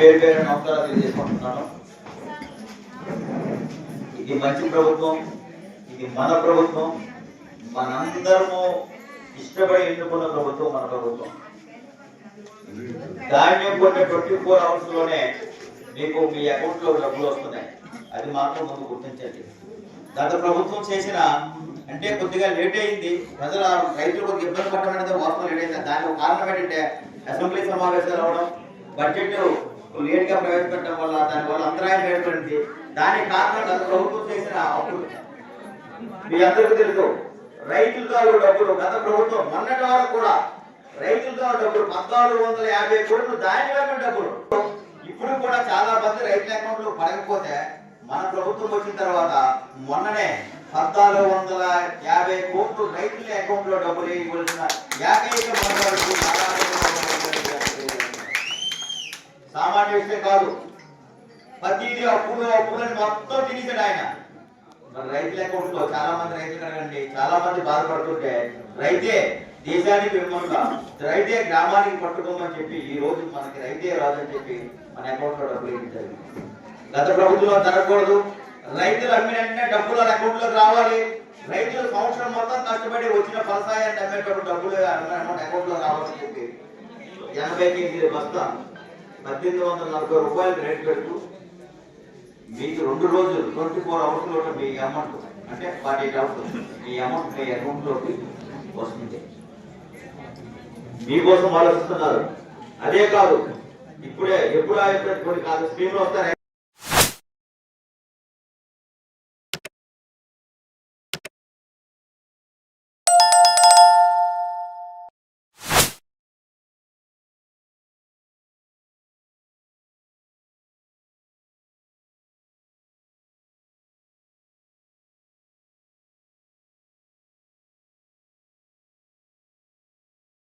పేరు పేరు నమస్కారాలు తెలియజేసుకుంటున్నాను? ఇది మంచి ప్రభుత్వం ఇది మన ప్రభుత్వం మనందరము ఇష్టపడి ఎన్నుకున్న ప్రభుత్వం మన ప్రభుత్వం. ధాన్యం కొన్ని ట్వంటీ ఫోర్ అవర్స్లోనే మీకు మీ అకౌంట్లో డబ్బులు వస్తున్నాయి. అది మాత్రం ముందు గుర్తించండి. గత ప్రభుత్వం చేసిన అంటే కొద్దిగా లేట్ అయింది. ప్రజల రైతులు కొద్దిగా ఇబ్బంది పడడం అనేది వాస్తవం లేట్ అయింది. దానికి కారణం ఏంటంటే అసెంబ్లీ సమావేశాలు అవడం బడ్జెట్ లేట్గా ప్రవేశపెట్టడం వల్ల దాని వల్ల అంతరాయం ఏర్పడింది. దానికి కారణం గత ప్రభుత్వం చేసిన అప్పులు మీ అందరికీ తెలుసు రైతులతో డబ్బులు గత ప్రభుత్వం మొన్నటి వరకు కూడా రైతులతో డబ్బులు పద్నాలుగు వందల యాభై కోట్లు దానిలో డబ్బులు. ఇప్పుడు కూడా చాలా మంది రైతుల అకౌంట్లో పడకపోతే మన ప్రభుత్వం వచ్చిన తర్వాత మొన్ననే పద్నాలుగు వందల యాభై కోట్లు రైతుల అకౌంట్లో డబ్బులు వేయవలసిన ఏకైక మనవాడు కాదు. ప్రతిదీ అప్పుడు అప్పులని మొత్తం తినేసాడు ఆయన. మరి రైతుల అకౌంట్లో చాలా మంది రైతులు అడగండి చాలా మంది బాధపడుతుంటే రైతే దేశానికి వెన్నుముక. రైతే గ్రామానికి పట్టుకోమని చెప్పి ఈ రోజు మనకి రైతే రాదని చెప్పి మన అకౌంట్లో డబ్బులు ఇచ్చారు. గత ప్రభుత్వం జరగకూడదు. రైతులు అమ్మిన వెంటనే డబ్బులు వాళ్ళ అకౌంట్లోకి రావాలి. రైతులు సంవత్సరం మొత్తం కష్టపడి వచ్చిన ఫలసాయాన్ని అమ్మేటప్పుడు డబ్బులు అమౌంట్ అకౌంట్లో రావాలని చెప్పి ఎనభై కేజీలు బస్తా పద్దెనిమిది వందల నలభై రూపాయలు రేటు పెడుతూ మీకు రెండు రోజులు ట్వంటీ ఫోర్ అవర్స్లో మీ అమౌంట్ అంటే ఫార్టీ ఎయిట్ అవర్స్ మీ అమౌంట్ మీ అకౌంట్లోకి వస్తుంది. మీకోసం ఆలోచిస్తున్నారు. అదే కాదు ఇప్పుడే ఎప్పుడు ఆ యొక్క కొన్ని కాదు స్కీమ్లు వస్తాయి